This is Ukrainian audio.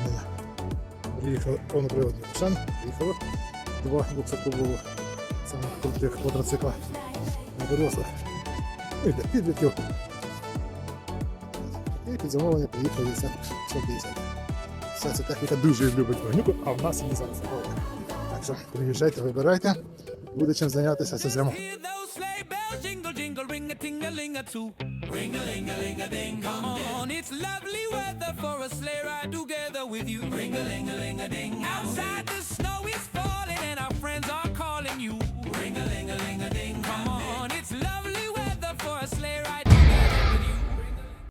обладнання. Приїхали повноприводний машин, приїхало два двохсоткових самих крутих квадроцикла на дорослих. І ну, для підлітків. І під замовлення приїхали за 150. Вся ця техніка дуже любить вогнюку, а в нас її зараз немає. Так що приїжджайте, вибирайте, буде чим зайнятися цю зиму. Ring a ling a ling a ding. with you. Ring a ling a ling a ding. Outside the snow is falling and our friends are calling you. Ring a ling a ling a ding.